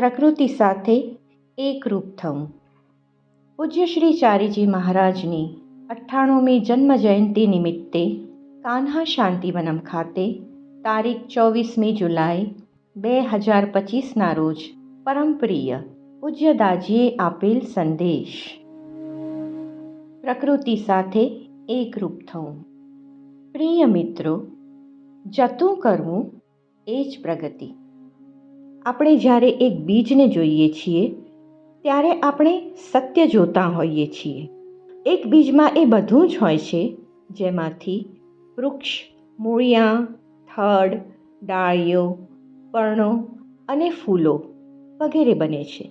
પ્રકૃતિ સાથે એકરૂપ થવું પૂજ્ય શ્રી ચારીજી મહારાજની અઠ્ઠાણુંમી જન્મ જયંતિ નિમિત્તે કાન્હા શાંતિવનમ ખાતે તારીખ ચોવીસમી જુલાઈ, બે હજાર પચીસના રોજ પરમપ્રિય પૂજ્ય દાજીએ આપેલ સંદેશ. પ્રકૃતિ સાથે એકરૂપ થવું પ્રિય મિત્રો, જતું કરવું એ જ પ્રગતિ. આપણે જ્યારે એક બીજને જોઈએ છીએ, ત્યારે આપણે સત્ય જોતા હોઈએ છીએ. એક બીજમાં એ બધું જ હોય છે, જેમાંથી વૃક્ષ, મૂળિયા, થડ, ડાળીઓ, પર્ણો અને ફૂલો વગેરે બને છે.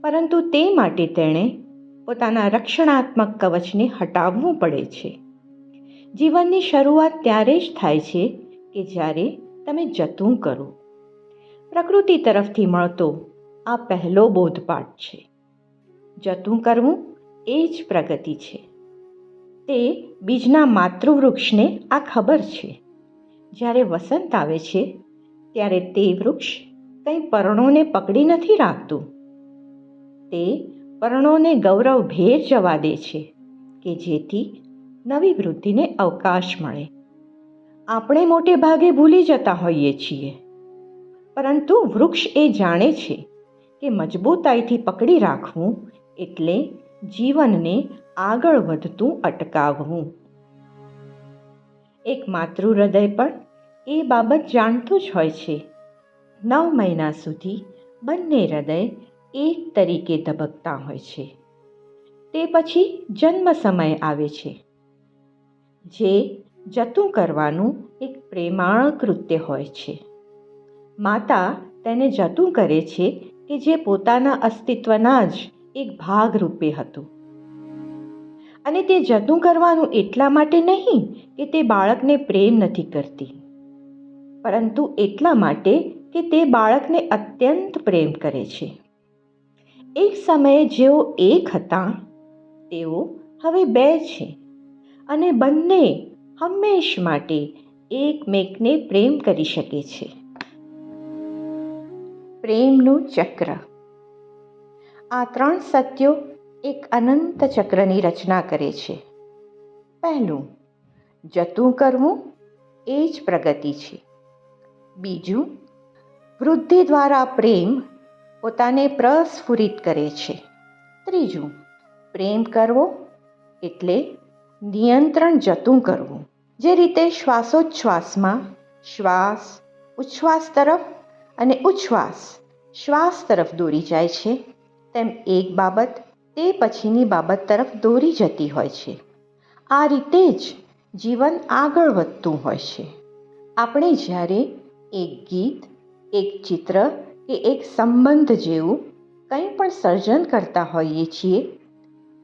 પરંતુ તે માટે તેણે પોતાના રક્ષણાત્મક કવચને હટાવવું પડે છે. જીવનની શરૂઆત ત્યારે જ થાય છે કે જ્યારે તમે જતું કરો. પ્રકૃતિ તરફથી મળતો આ પહેલો બોધપાઠ છે. જતું કરવું એ જ પ્રગતિ છે. તે બીજના માતૃવૃક્ષને આ ખબર છે. જ્યારે વસંત આવે છે, ત્યારે તે વૃક્ષ કંઈ પર્ણોને પકડી નથી રાખતું. તે પર્ણોને ગૌરવભેર જવા દે છે કે જેથી નવી વૃદ્ધિને અવકાશ મળે. આપણે મોટે ભાગે ભૂલી જતા હોઈએ છીએ. પરંતુ વૃક્ષ એ જાણે છે કે મજબૂતાઈથી પકડી રાખવું એટલે જીવનને આગળ વધતું અટકાવવું. એક માતૃ હૃદય પણ એ બાબત જાણતું જ હોય છે. નવ મહિના સુધી બંને હૃદય એક તરીકે ધબકતા હોય છે. તે પછી જન્મ સમય આવે છે. જે જતું કરવાનું એક પ્રેમાળ કૃત્ય હોય છે. માતા તેને જતું કરે છે કે જે પોતાના અસ્તિત્વના જ એક ભાગ રૂપે હતું. અને તે જતું કરવાનું એટલા માટે નહીં કે તે બાળકને પ્રેમ નથી કરતી. પરંતુ એટલા માટે કે તે બાળકને અત્યંત પ્રેમ કરે છે. એક સમયે જેઓ એક હતા, તેઓ હવે બે છે અને બંને હંમેશ માટે એકમેકને પ્રેમ કરી શકે છે. પ્રેમનું ચક્ર. આ ત્રણ સત્યો એક અનંત ચક્રની રચના કરે છે. પહેલું, જતું કરવું એ જ પ્રગતિ છે. બીજું, વૃદ્ધિ દ્વારા પ્રેમ પોતાને પ્રસ્ફુરિત કરે છે. ત્રીજું, પ્રેમ કરવો એટલે નિયંત્રણ જતું કરવું. જે રીતે શ્વાસોચ્છ્વાસમાં શ્વાસ, ઉચ્છ્વાસ તરફ અને ઉચ્છ્વાસ શ્વાસ તરફ દોરી જાય છે. તેમ એક બાબત તે પછીની બાબત તરફ દોરી જતી હોય છે. આ રીતે જ જીવન આગળ વધતું હોય છે. આપણે જ્યારે એક ગીત, એક ચિત્ર કે એક સંબંધ જેવું કંઈ પણ સર્જન કરતા હોઈએ છીએ,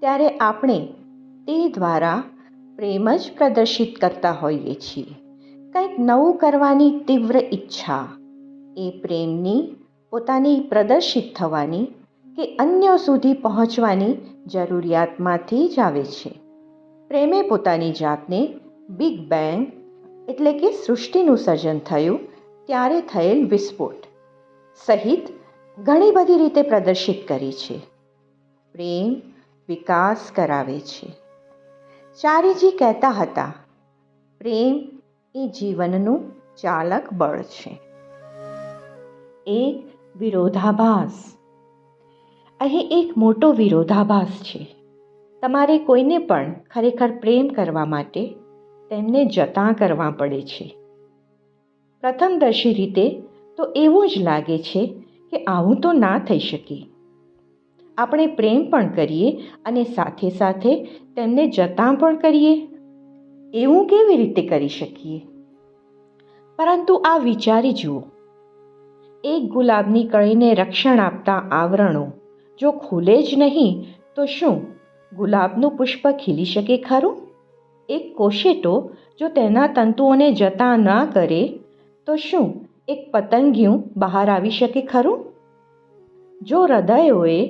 ત્યારે આપણે તે દ્વારા પ્રેમ જ પ્રદર્શિત કરતા હોઈએ છીએ. કંઈક નવું કરવાની તીવ્ર ઈચ્છા એ પ્રેમની પોતાની પ્રદર્શિત થવાની કે અન્યો સુધી પહોંચવાની જરૂરિયાતમાંથી જ આવે છે. પ્રેમે પોતાની જાતને બિગ બેંગ એટલે કે સૃષ્ટિનું સર્જન થયું ત્યારે થયેલ વિસ્ફોટ સહિત ઘણી બધી રીતે પ્રદર્શિત કરી છે. પ્રેમ વિકાસ કરાવે છે. ચારીજી કહેતા હતા, પ્રેમ એ જીવનનું ચાલક બળ છે. એક વિરોધાભાસ. અહીં એક મોટો વિરોધાભાસ છે. તમારે કોઈને પણ ખરેખર પ્રેમ કરવા માટે તેમને જતાં કરવા પડે છે. પ્રથમદર્શી રીતે તો એવું જ લાગે છે કે આવું તો ના થઈ શકે. આપણે પ્રેમ પણ કરીએ અને સાથે સાથે તેમને જતાં પણ કરીએ. એવું કેવી રીતે કરી શકીએ? પરંતુ આ વિચારી જુઓ. એક ગુલાબની કળીને રક્ષણ આપતા આવરણો. જો ખુલે જ નહીં, તો શું? ગુલાબનું પુષ્પ ખીલી શકે ખરું? એક કોશેટો જો તેના તંતુઓને જતા ના કરે, તો શું એક પતંગિયું બહાર આવી શકે ખરું? જો હૃદયોએ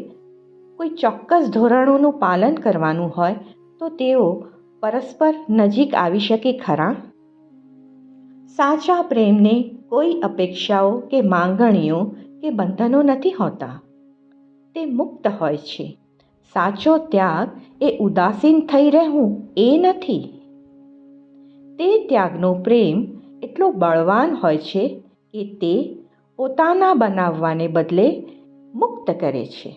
કોઈ ચોક્કસ ધોરણોનું પાલન કરવાનું હોય, તો તેઓ પરસ્પર નજીક આવી શકે ખરા? સાચા પ્રેમને કોઈ અપેક્ષાઓ કે માંગણીઓ કે બંધનો નથી હોતા. તે મુક્ત હોય છે. સાચો ત્યાગ એ ઉદાસીન થઈ રહેવું એ નથી. તે ત્યાગનો પ્રેમ એટલો બળવાન હોય છે કે તે પોતાના બનાવવાને બદલે મુક્ત કરે છે.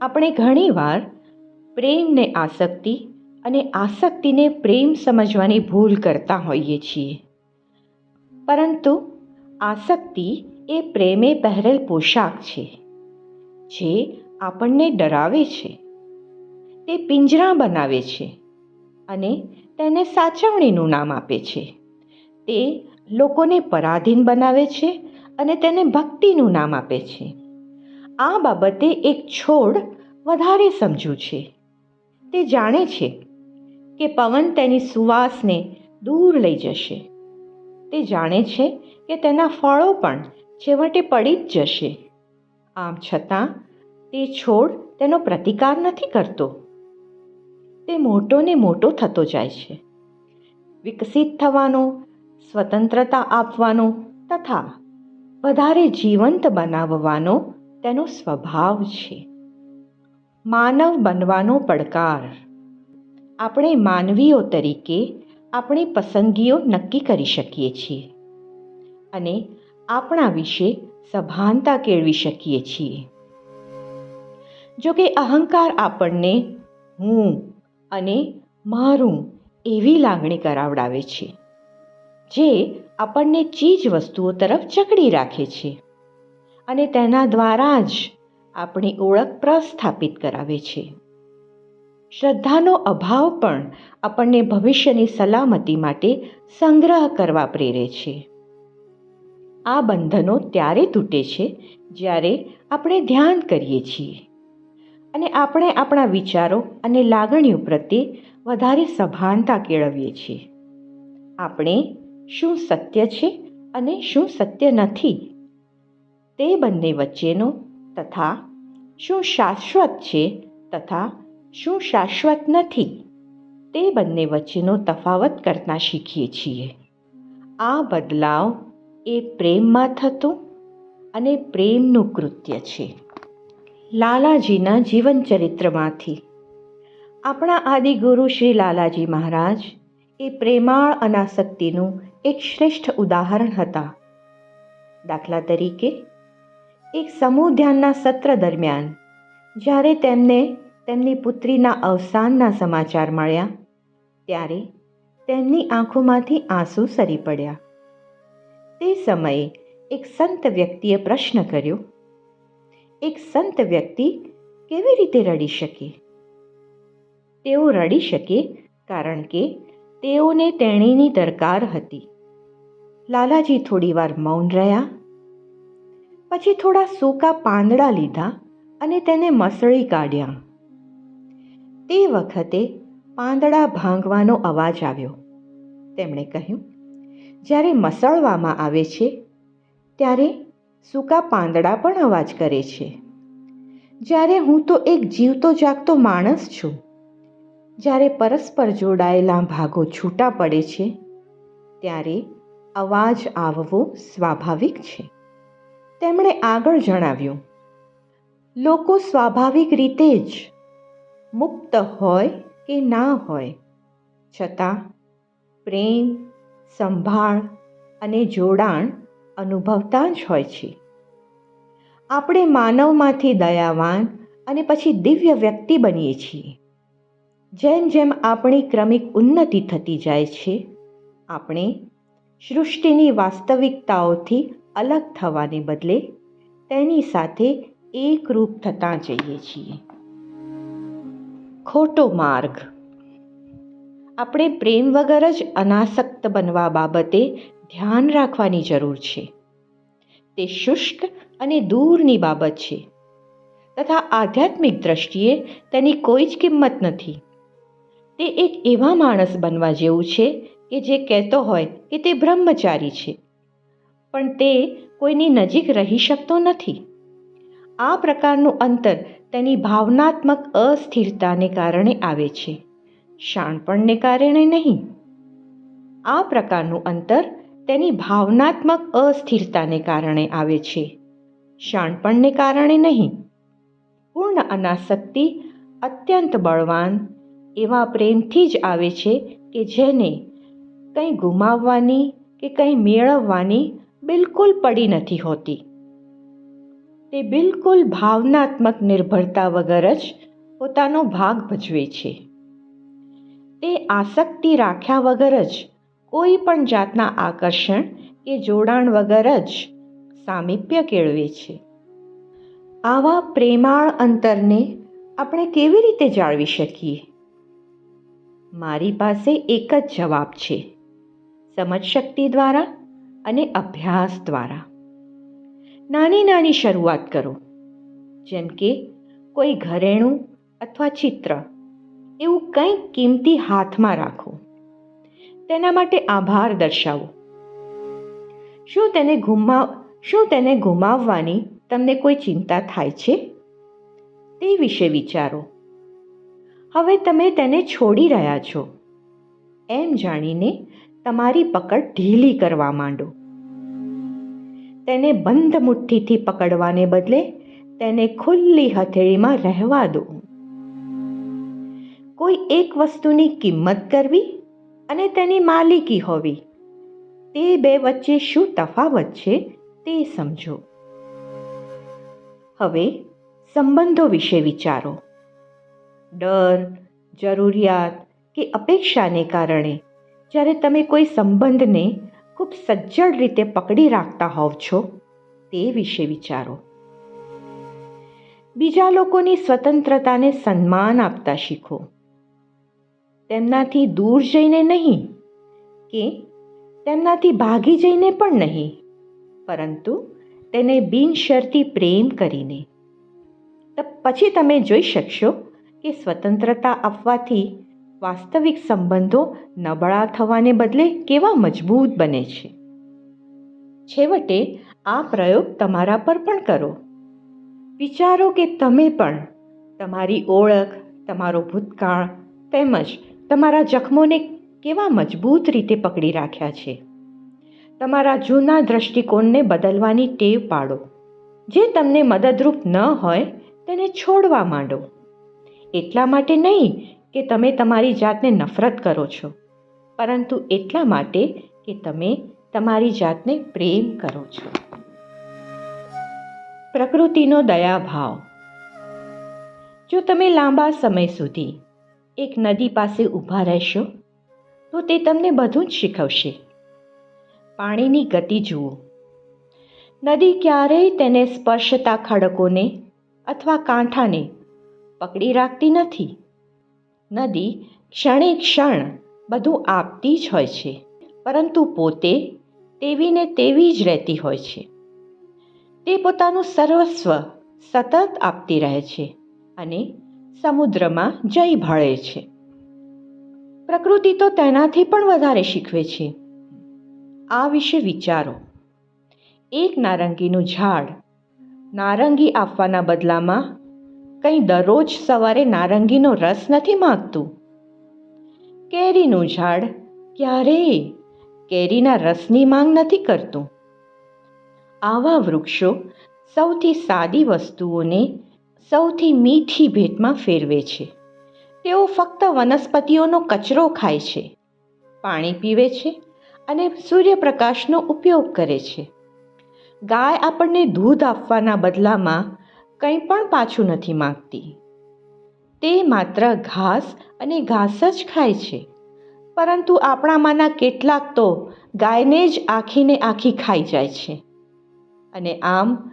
આપણે ઘણીવાર પ્રેમને આસક્તિ અને આસક્તિને પ્રેમ સમજવાની ભૂલ કરતા હોઈએ છીએ. પરંતુ આસક્તિ એ પ્રેમે પહેરેલ પોશાક છે, જે આપણને ડરાવે છે. તે પિંજરા બનાવે છે અને તેને સાચવણીનું નામ આપે છે. તે લોકોને પરાધીન બનાવે છે અને તેને ભક્તિનું નામ આપે છે. આ બાબતે એક છોડ વધારે સમજુ છે. તે જાણે છે કે પવન તેની સુવાસને દૂર લઈ જશે. તે જાણે છે કે તેના ફળો પણ છેવટે પડી જ જશે. આમ છતાં, તે છોડ તેનો પ્રતિકાર નથી કરતો. તે મોટો ને મોટો થતો જાય છે. વિકસિત થવાનો, સ્વતંત્રતા આપવાનો તથા વધારે જીવંત બનાવવાનો તેનો સ્વભાવ છે. માનવ બનવાનો પડકાર. આપણે માનવીઓ તરીકે આપણી પસંદગીઓ નક્કી કરી શકીએ છીએ અને આપણા વિશે સભાનતા કેળવી શકીએ છીએ. જો કે અહંકાર આપણને હું અને મારું એવી લાગણી કરાવડાવે છે, જે આપણને ચીજ વસ્તુઓ તરફ જકડી રાખે છે અને તેના દ્વારા જ આપણી ઓળખ પ્રસ્થાપિત કરાવે છે. શ્રદ્ધાનો અભાવ પણ આપણને ભવિષ્યની સલામતી માટે સંગ્રહ કરવા પ્રેરે છે. આ બંધનો ત્યારે તૂટે છે જ્યારે આપણે ધ્યાન કરીએ છીએ અને આપણે આપણા વિચારો અને લાગણીઓ પ્રત્યે વધારે સભાનતા કેળવીએ છીએ. આપણે શું સત્ય છે અને શું સત્ય નથી? તે બંને વચ્ચેનો તથા શું શાશ્વત છે તથા શું શાશ્વત નથી? તે બંને વચ્ચેનો તફાવત કરતાં શીખીએ છીએ. આ બદલાવ એ પ્રેમમાં થતો અને પ્રેમનું કૃત્ય છે. લાલાજીના જીવન ચરિત્રમાંથી આપણા આદિગુરુ શ્રી લાલાજી મહારાજ એ પ્રેમાળ અનાસક્તિનું એક શ્રેષ્ઠ ઉદાહરણ હતા. દાખલા તરીકે, એક સમૂહ ધ્યાનના સત્ર દરમિયાન, જ્યારે તેમને તેમની પુત્રીના અવસાનના સમાચાર મળ્યા, ત્યારે તેમની આંખોમાંથી આંસુ સરી પડ્યા. તે સમયે એક સંત વ્યક્તિએ પ્રશ્ન કર્યો, એક સંત વ્યક્તિ કેવી રીતે રડી શકે? તેઓ રડી શકે કારણ કે તેઓને તેણીની દરકાર હતી. લાલાજી થોડીવાર મૌન રહ્યા, પછી થોડા સૂકા પાંદડા લીધા અને તેને મસળી કાઢ્યા. તે વખતે પાંદડા ભાંગવાનો અવાજ આવ્યો. તેમણે કહ્યું, જ્યારે મસળવામાં આવે છે, ત્યારે સૂકા પાંદડા પણ અવાજ કરે છે. જ્યારે હું તો એક જીવતો જાગતો માણસ છું, જ્યારે પરસ્પર જોડાયેલા ભાગો છૂટા પડે છે, ત્યારે અવાજ આવવો સ્વાભાવિક છે. તેમણે આગળ જણાવ્યું, લોકો સ્વાભાવિક રીતે જ મુક્ત હોય કે ના હોય. છતાં પ્રેમ, સંભાળ અને જોડાણ અનુભવતા જ હોય છે. આપણે માનવમાંથી દયાવાન અને પછી દિવ્ય વ્યક્તિ બનીએ છીએ. જેમ જેમ આપણી ક્રમિક ઉન્નતિ થતી જાય છે, આપણે સૃષ્ટિની વાસ્તવિકતાઓથી અલગ થવાને બદલે તેની સાથે એકરૂપ થતા જઈએ છીએ. ખોટો માર્ગ. આપણે પ્રેમ વગર જ અનાસક્ત બનવા બાબતે ધ્યાન રાખવાની જરૂર છે. તે શુષ્ક અને દૂરની બાબત છે. તથા આધ્યાત્મિક દ્રષ્ટિએ તેની કોઈ જ કિંમત નથી. તે એક એવા માણસ બનવા જેવું છે કે જે કહેતો હોય કે તે બ્રહ્મચારી છે. પણ તે કોઈની નજીક રહી શકતો નથી. આ પ્રકારનું અંતર તેની ભાવનાત્મક અસ્થિરતાને કારણે આવે છે. શાણપણને કારણે નહીં. આ પ્રકારનું અંતર તેની ભાવનાત્મક અસ્થિરતાને કારણે આવે છે. શાણપણને કારણે નહીં. પૂર્ણ અનાસક્તિ અત્યંત બળવાન એવા પ્રેમથી જ આવે છે કે જેને કંઈ ગુમાવવાની કે કંઈ મેળવવાની બિલકુલ પડી નથી હોતી. તે બિલકુલ ભાવનાત્મક નિર્ભરતા વગર જ પોતાનો ભાગ ભજવે છે. તે આસક્તિ રાખ્યા વગર જ, કોઈ પણ જાતના આકર્ષણ કે જોડાણ વગર જ સામીપ્ય કેળવે છે. આવા પ્રેમાળ અંતરને આપણે કેવી રીતે જાળવી શકીએ? મારી પાસે એક જ જવાબ છે. સમજશક્તિ દ્વારા અને અભ્યાસ દ્વારા. નાની નાની શરૂઆત કરો. જેમ કે કોઈ ઘરેણું અથવા ચિત્ર. એવું કંઈક કિંમતી હાથમાં રાખો. તેના માટે આભાર દર્શાવો. શું તેને ગુમાવ શું તેને ગુમાવવાની તમને કોઈ ચિંતા થાય છે? તે વિશે વિચારો. હવે તમે તેને છોડી રહ્યા છો. એમ જાણીને તમારી પકડ ઢીલી કરવા માંડો. તેને બંધ મુઠ્ઠીથી પકડવાને બદલે તેને ખુલ્લી હથેળીમાં રહેવા દો. કોઈ એક વસ્તુની કિંમત કરવી અને તેની માલિકી હોવી, તે બે વચ્ચે શું તફાવત છે તે સમજો. હવે સંબંધો વિશે વિચારો. ડર, જરૂરિયાત કે અપેક્ષાને કારણે જ્યારે તમે કોઈ સંબંધને ખૂબ સજ્જડ રીતે પકડી રાખતા હોવ છો તે વિશે વિચારો. બીજા લોકોની સ્વતંત્રતાને સન્માન આપતા શીખો. તેમનાથી દૂર જઈને નહીં કે તેમનાથી ભાગી જઈને પણ નહીં, પરંતુ તેને બિનશરતી પ્રેમ કરીને. પછી તમે જોઈ શકશો કે સ્વતંત્રતા આપવાથી વાસ્તવિક સંબંધો નબળા થવાને બદલે કેવા મજબૂત બને છે? છેવટે આ પ્રયોગ તમારા પર પણ કરો. વિચારો કે તમે પણ તમારી ઓળખ, તમારો ભૂતકાળ તેમજ તમારા જખમોને કેવા મજબૂત રીતે પકડી રાખ્યા છે. તમારા જૂના દૃષ્ટિકોણને બદલવાની ટેવ પાડો. જે તમને મદદરૂપ ન હોય તેને છોડવા માંડો. એટલા માટે નહીં કે તમે તમારી જાતને નફરત કરો છો. પરંતુ એટલા માટે કે તમે તમારી જાતને પ્રેમ કરો છો. પ્રકૃતિનો દયાભાવ. જો તમે લાંબા સમય સુધી એક નદી પાસે ઊભા રહેશો, તો તે તમને બધું જ શીખવશે. પાણીની ગતિ જુઓ. નદી ક્યારેય તેને સ્પર્શતા ખડકોને અથવા કાંઠાને પકડી રાખતી નથી. નદી ક્ષણે ક્ષણ બધું આપતી જ હોય છે, પરંતુ પોતે તેવીને તેવી જ રહેતી હોય છે. તે પોતાનું સર્વસ્વ સતત આપતી રહે છે અને સમુદ્રમાં જઈ ભળે છે. પ્રકૃતિ તો તેનાથી પણ વધારે શીખવે છે. આ વિશે વિચારો. એક નારંગીનું ઝાડ નારંગી આપવાના બદલામાં કંઈ દરરોજ સવારે નારંગીનો રસ નથી માગતું? કેરીનું ઝાડ ક્યારેય કેરીના રસની માંગ નથી કરતું. આવા વૃક્ષો સૌથી સાદી વસ્તુઓને સૌથી મીઠી ભેટમાં ફેરવે છે. તેઓ ફક્ત વનસ્પતિઓનો કચરો ખાય છે, પાણી પીવે છે અને સૂર્યપ્રકાશનો ઉપયોગ કરે છે. ગાય આપણને દૂધ આપવાના બદલામાં કંઈ પણ પાછું નથી માગતી. તે માત્ર ઘાસ અને ઘાસ જ ખાય છે. પરંતુ આપણામાંના કેટલાક તો ગાયને જ આખીને આખી ખાઈ જાય છે. અને આમ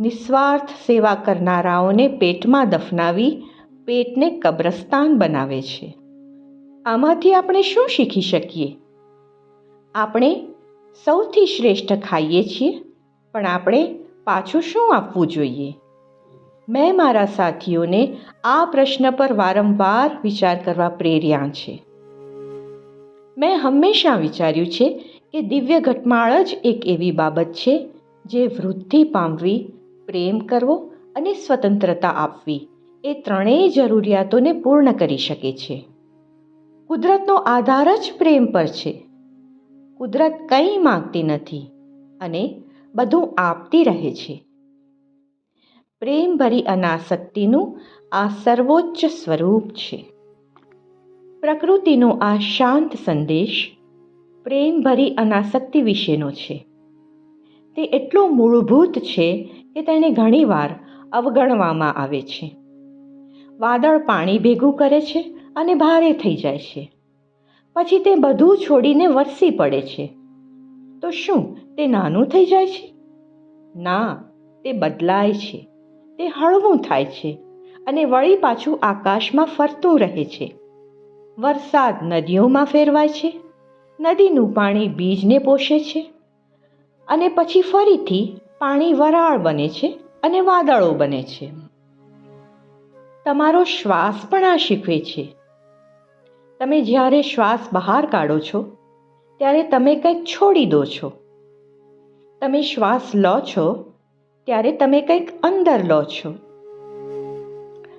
નિસ્વાર્થ સેવા કરનારાઓને પેટમાં દફનાવી પેટને કબ્રસ્તાન બનાવે છે. આમાંથી આપણે શું શીખી શકીએ? આપણે સૌથી શ્રેષ્ઠ ખાઈએ છીએ, પણ આપણે પાછું શું આપવું જોઈએ? મેં મારા સાથીઓને આ પ્રશ્ન પર વારંવાર વિચાર કરવા પ્રેર્યા છે. મેં હંમેશા વિચાર્યું છે કે દિવ્ય ઘટમાળ જ એક એવી બાબત છે જે વૃદ્ધિ પામવી, પ્રેમ કરવો અને સ્વતંત્રતા આપવી એ ત્રણેય જરૂરિયાતોને પૂર્ણ કરી શકે છે. કુદરતનો આધાર જ પ્રેમ પર છે. કુદરત કંઈ માંગતી નથી અને બધું આપતી રહે છે. પ્રેમભરી અનાસક્તિનું આ સર્વોચ્ચ સ્વરૂપ છે. પ્રકૃતિનો આ શાંત સંદેશ પ્રેમભરી અનાસક્તિ વિશેનો છે. તે એટલો મૂળભૂત છે કે તેને ઘણીવાર અવગણવામાં આવે છે. વાદળ પાણી ભેગું કરે છે અને ભારે થઈ જાય છે. પછી તે બધું છોડીને વરસી પડે છે. તો શું તે નાનું થઈ જાય છે? ના, તે બદલાય છે. તે હળવું થાય છે અને વળી પાછું આકાશમાં ફરતું રહે છે. વરસાદ નદીઓમાં ફેરવાય છે, નદીનું પાણી બીજને પોષે છે અને પછી ફરીથી પાણી વરાળ બને છે અને વાદળો બને છે. તમારો શ્વાસ પણ આ શીખવે છે. તમે જ્યારે શ્વાસ બહાર કાઢો છો, ત્યારે તમે કંઈક છોડી દો છો. તમે શ્વાસ લો છો ત્યારે તમે કંઈક અંદર લો છો.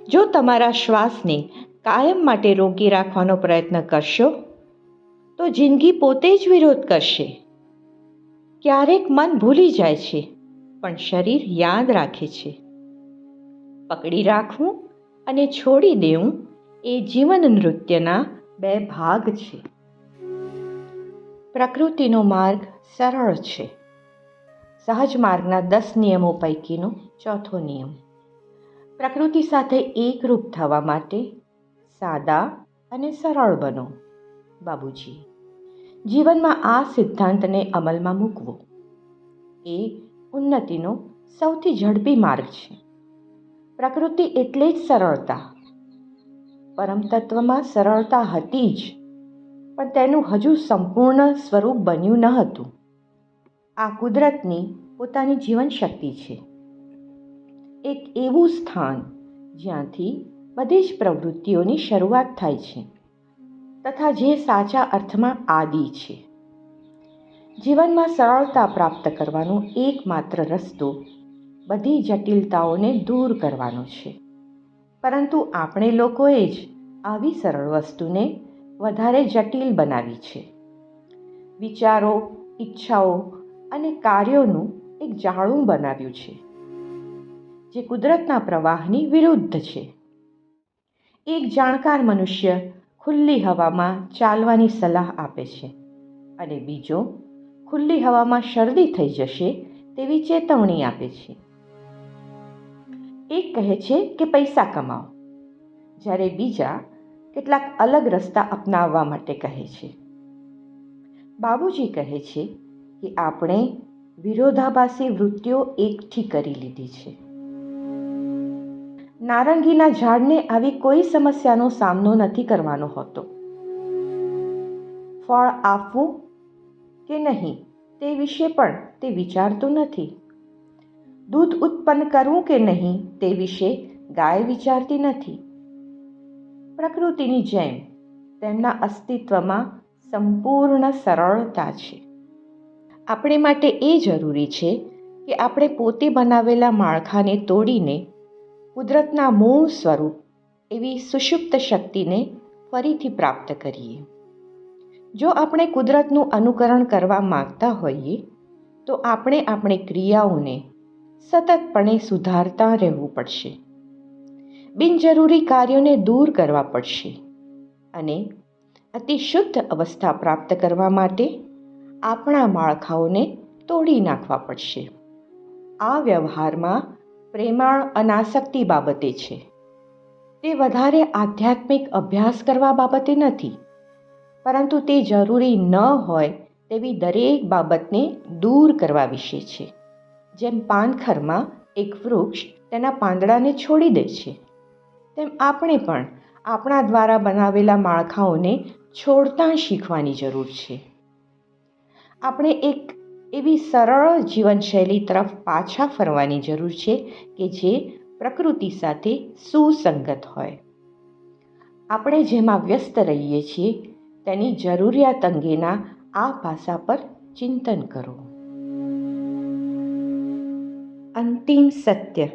જો તમારા શ્વાસને કાયમ માટે રોકી રાખવાનો પ્રયત્ન કરશો, તો જિંદગી પોતે જ વિરોધ કરશે. ક્યારેક મન ભૂલી જાય છે, પણ શરીર યાદ રાખે છે. પકડી રાખવું અને છોડી દેવું એ જીવન નૃત્યના બે ભાગ છે. પ્રકૃતિનો માર્ગ સરળ છે. સહજ માર્ગના દસ નિયમો પૈકીનો ચોથો નિયમ. પ્રકૃતિ સાથે એકરૂપ થવા માટે સાદા અને સરળ બનો. બાબુજી, જીવનમાં આ સિદ્ધાંતને અમલમાં મૂકવો. એ ઉન્નતિનો સૌથી ઝડપી માર્ગ છે. પ્રકૃતિ એટલે જ સરળતા. પરમ તત્વમાં સરળતા હતી જ, પણ તેનું હજુ સંપૂર્ણ સ્વરૂપ બન્યું ન હતું. આ કુદરતની પોતાની જીવનશક્તિ છે. એક એવું સ્થાન જ્યાંથી બધી જ પ્રવૃત્તિઓની શરૂઆત થાય છે તથા જે સાચા અર્થમાં આદિ છે. જીવનમાં સરળતા પ્રાપ્ત કરવાનો એકમાત્ર રસ્તો બધી જટિલતાઓને દૂર કરવાનો છે. પરંતુ આપણે લોકોએ જ આવી સરળ વસ્તુને વધારે જટિલ બનાવી છે. વિચારો, ઈચ્છાઓ અને કાર્યોનું એક જાળું બનાવ્યું છે, જે કુદરતના પ્રવાહની વિરુદ્ધ છે. એક જાણકાર મનુષ્ય ખુલ્લી હવામાં ચાલવાની સલાહ આપે છે અને બીજો ખુલ્લી હવામાં શરદી થઈ જશે તેવી ચેતવણી આપે છે. એક કહે છે કે પૈસા કમાઓ, જ્યારે બીજા કેટલાક અલગ રસ્તા અપનાવવા માટે કહે છે. બાબુજી કહે છે કે આપણે વિરોધાભાસી વૃત્તિઓ એકઠી કરી લીધી છે. નારંગીના ઝાડને આવી કોઈ સમસ્યાનો સામનો નથી કરવાનો હોતો. ફળ આપવું કે નહીં તે વિશે પણ તે વિચારતો નથી. દૂધ ઉત્પન્ન કરવું કે નહીં તે વિશે ગાય વિચારતી નથી. પ્રકૃતિની જેમ તેમના અસ્તિત્વમાં સંપૂર્ણ સરળતા છે. આપણે માટે એ જરૂરી છે કે આપણે પોતે બનાવેલા માળખાને તોડીને કુદરતના મૂળ સ્વરૂપ એવી સુષુપ્ત શક્તિને ફરીથી પ્રાપ્ત કરીએ. જો આપણે કુદરતનું અનુકરણ કરવા માગતા હોઈએ, તો આપણે આપણી ક્રિયાઓને સતતપણે સુધારતા રહેવું પડશે. બિનજરૂરી કાર્યોને દૂર કરવા પડશે અને અતિ શુદ્ધ અવસ્થા પ્રાપ્ત કરવા માટે આપણા માળખાઓને તોડી નાખવા પડશે. આ વ્યવહારમાં પ્રેમાળ અનાસક્તિ બાબતે છે. તે વધારે આધ્યાત્મિક અભ્યાસ કરવા બાબતે નથી, પરંતુ તે જરૂરી ન હોય તેવી દરેક બાબતને દૂર કરવા વિશે છે. જેમ પાનખરમાં એક વૃક્ષ તેના પાંદડાને છોડી દે છે, તેમ આપણે પણ આપણા દ્વારા બનાવેલા માળખાઓને છોડતા શીખવાની જરૂર છે. આપણે એક એવી સરળ જીવનશૈલી તરફ પાછા ફરવાની જરૂર છે કે જે પ્રકૃતિ સાથે સુસંગત હોય. આપણે જેમાં વ્યસ્ત રહીએ છીએ, તેની જરૂરિયાત અંગેના આ પાસા પર ચિંતન કરો. અંતિમ સત્ય.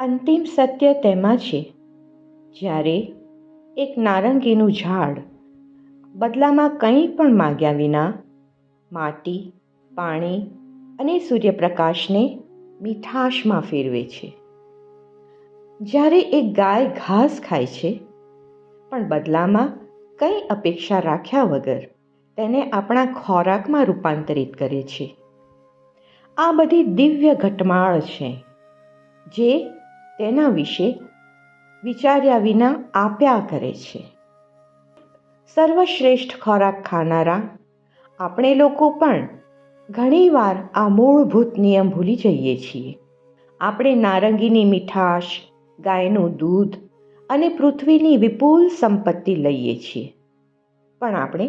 અંતિમ સત્ય તેમાં છે. જ્યારે એક નારંગીનું ઝાડ બદલામાં કંઈ પણ માગ્યા વિના માટી, પાણી અને સૂર્યપ્રકાશને મીઠાશમાં ફેરવે છે. જ્યારે એક ગાય ઘાસ ખાય છે, પણ બદલામાં કંઈ અપેક્ષા રાખ્યા વગર તેને આપણા ખોરાકમાં રૂપાંતરિત કરે છે. આ બધી દિવ્ય ઘટમાળ છે, જે તેના વિશે વિચાર્યા વિના આપ્યા કરે છે. સર્વશ્રેષ્ઠ ખોરાક ખાનારા. આપણે લોકો પણ ઘણીવાર આ મૂળભૂત નિયમ ભૂલી જઈએ છીએ. આપણે નારંગીની મીઠાશ, ગાયનું દૂધ અને પૃથ્વીની વિપુલ સંપત્તિ લઈએ છીએ. પણ આપણે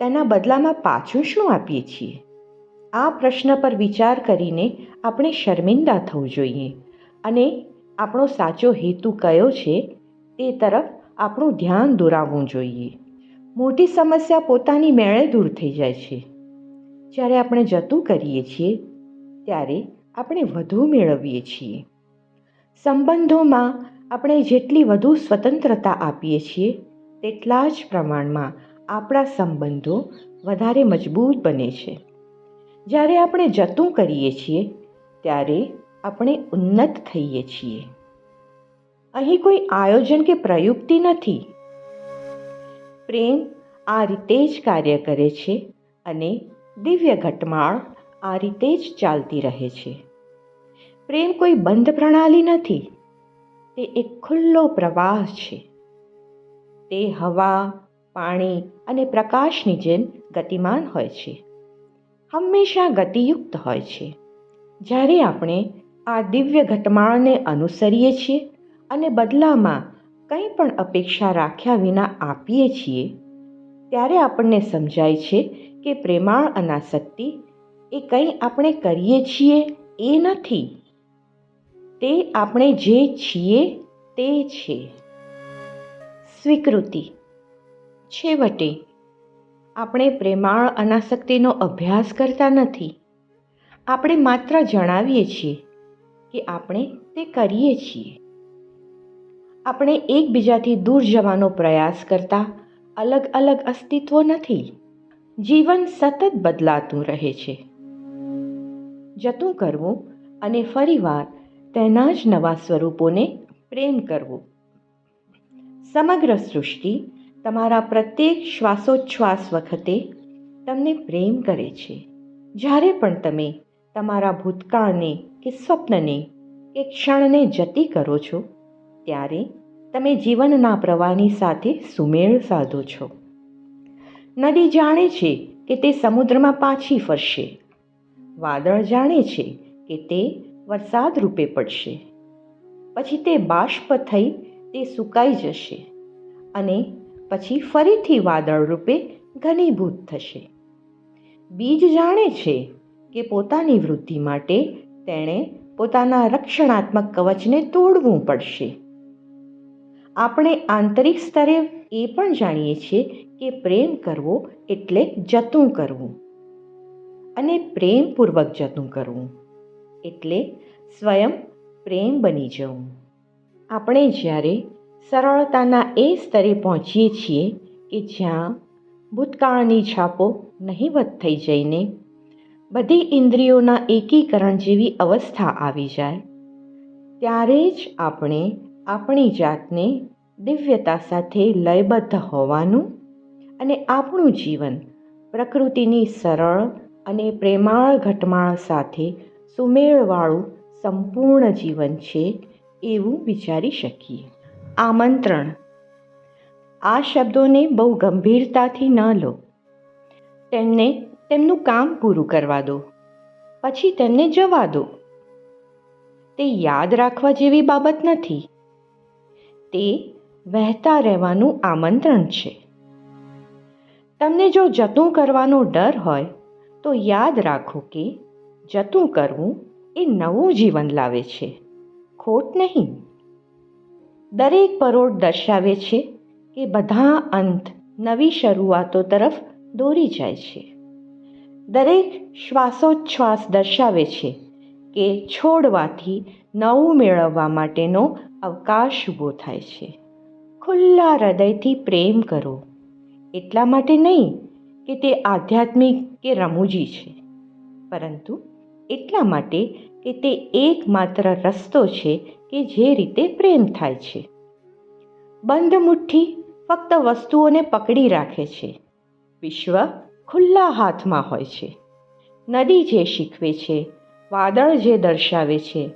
તેના બદલામાં પાછું શું આપીએ છીએ? આ પ્રશ્ન પર વિચાર કરીને આપણે શર્મિંદા થવું જોઈએ અને આપણો સાચો હેતુ કયો છે તે તરફ આપણું ધ્યાન દોરાવવું જોઈએ. મોટી સમસ્યા પોતાની મેળે દૂર થઈ જાય છે. જ્યારે આપણે જતું કરીએ છીએ, ત્યારે આપણે વધુ મેળવીએ છીએ. સંબંધોમાં આપણે જેટલી વધુ સ્વતંત્રતા આપીએ છીએ, તેટલા જ પ્રમાણમાં આપણા સંબંધો વધારે મજબૂત બને છે. જ્યારે આપણે જતું કરીએ છીએ, ત્યારે આપણે ઉન્નત થઈએ છીએ. અહીં કોઈ આયોજન કે પ્રયુક્તિ નથી. પ્રેમ આ રીતે જ કાર્ય કરે છે અને દિવ્ય ઘટમાળ આ રીતે જ ચાલતી રહે છે. પ્રેમ કોઈ બંધ પ્રણાલી નથી, તે એક ખુલ્લો પ્રવાહ છે. તે હવા, પાણી અને પ્રકાશની જેમ ગતિમાન હોય છે. હંમેશા ગતિયુક્ત હોય છે. જ્યારે આપણે આ દિવ્ય ઘટમાળને અનુસરીએ છીએ અને બદલામાં કંઈ પણ અપેક્ષા રાખ્યા વિના આપીએ છીએ, ત્યારે આપણને સમજાય છે કે પ્રેમાળ અનાસક્તિ એ કંઈ આપણે કરીએ છીએ એ નથી. તે આપણે જે છીએ તે છે. સ્વીકૃતિ. છેવટે, આપણે પ્રેમાળ અનાસક્તિનો અભ્યાસ કરતા નથી. આપણે માત્ર જણાવીએ છીએ કે આપણે તે કરીએ છીએ. આપણે એકબીજાથી દૂર જવાનો પ્રયાસ કરતા અલગ અલગ અસ્તિત્વ નથી. જીવન સતત બદલાતું રહે છે. જતું કરવું અને ફરીવાર તેના જ નવા સ્વરૂપોને પ્રેમ કરવું. સમગ્ર સૃષ્ટિ તમારા પ્રત્યેક શ્વાસોચ્છ્વાસ વખતે તમને પ્રેમ કરે છે. જ્યારે પણ તમે તમારા ભૂતકાળને કે સ્વપ્નને કે ક્ષણને જતી કરો છો ત્યારે તમે જીવનના પ્રવાહની સાથે સુમેળ સાધો છો. નદી જાણે છે કે તે સમુદ્રમાં પાછી ફરશે. વાદળ જાણે છે કે તે વરસાદ રૂપે પડશે. પછી તે બાષ્પ થઈ તે સુકાઈ જશે અને પછી ફરીથી વાદળ રૂપે ઘનીભૂત થશે. બીજ જાણે છે કે પોતાની વૃદ્ધિ માટે તેણે પોતાના રક્ષણાત્મક કવચને તોડવું પડશે. આપણે આંતરિક સ્તરે એ પણ જાણીએ છીએ કે પ્રેમ કરવો એટલે જતું કરવું. અને પ્રેમપૂર્વક જતું કરવું એટલે સ્વયં પ્રેમ બની જવું. આપણે જ્યારે સરળતાના એ સ્તરે પહોંચીએ છીએ કે જ્યાં ભૂતકાળની છાપો નહીવત થઈ જઈને બધી ઇન્દ્રિયોના એકીકરણ જેવી અવસ્થા આવી જાય, ત્યારે જ આપણે આપણી જાતને દિવ્યતા સાથે લયબદ્ધ હોવાનું અને આપણું જીવન પ્રકૃતિની સરળ અને પ્રેમાળ ઘટમાળ સાથે સુમેળવાળું સંપૂર્ણ જીવન છે એવું વિચારી શકીએ. આમંત્રણ. આ શબ્દોને બહુ ગંભીરતાથી ન લો. તેમને તેમનું કામ પૂરું કરવા દો. પછી તેમને જવા દો. તે યાદ રાખવા જેવી બાબત નથી. તે વહેતા રહેવાનું આમંત્રણ છે. તમને જો જતું કરવાનો ડર હોય, તો યાદ રાખો કે જતું કરવું એ નવું જીવન લાવે છે, ખોટ નહીં. દરેક પરોઢ દર્શાવે છે કે બધા અંત નવી શરૂઆતો તરફ દોરી જાય છે. દરેક શ્વાસોચ્છ્વાસ દર્શાવે છે કે છોડવાથી નવું મેળવવા માટેનો અવકાશ ઊભો થાય છે. ખુલ્લા હૃદયથી પ્રેમ કરો. એટલા માટે નહીં કે તે આધ્યાત્મિક કે રમૂજી છે. પરંતુ એટલા માટે કે તે એકમાત્ર રસ્તો છે કે જે રીતે પ્રેમ થાય છે. બંધ મુઠ્ઠી ફક્ત વસ્તુઓને પકડી રાખે છે. વિશ્વ ખુલ્લા હાથમાં હોય છે. નદી જે શીખવે છે, વાદળ જે દર્શાવે છે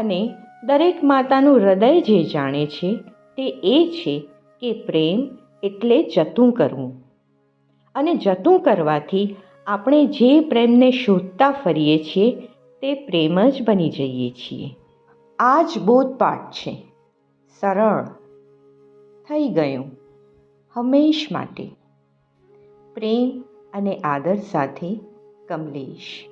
અને દરેક માતાનું હૃદય જે જાણે છે તે એ છે કે પ્રેમ એટલે જતું કરવું. અને જતું કરવાથી આપણે જે પ્રેમને શોધતા ફરીએ છીએ તે પ્રેમ જ બની જઈએ છીએ. આ જ બોધપાઠ છે. સરળ. થઈ ગયું. હંમેશ માટે. પ્રેમ અને આદર સાથે કમલેશ.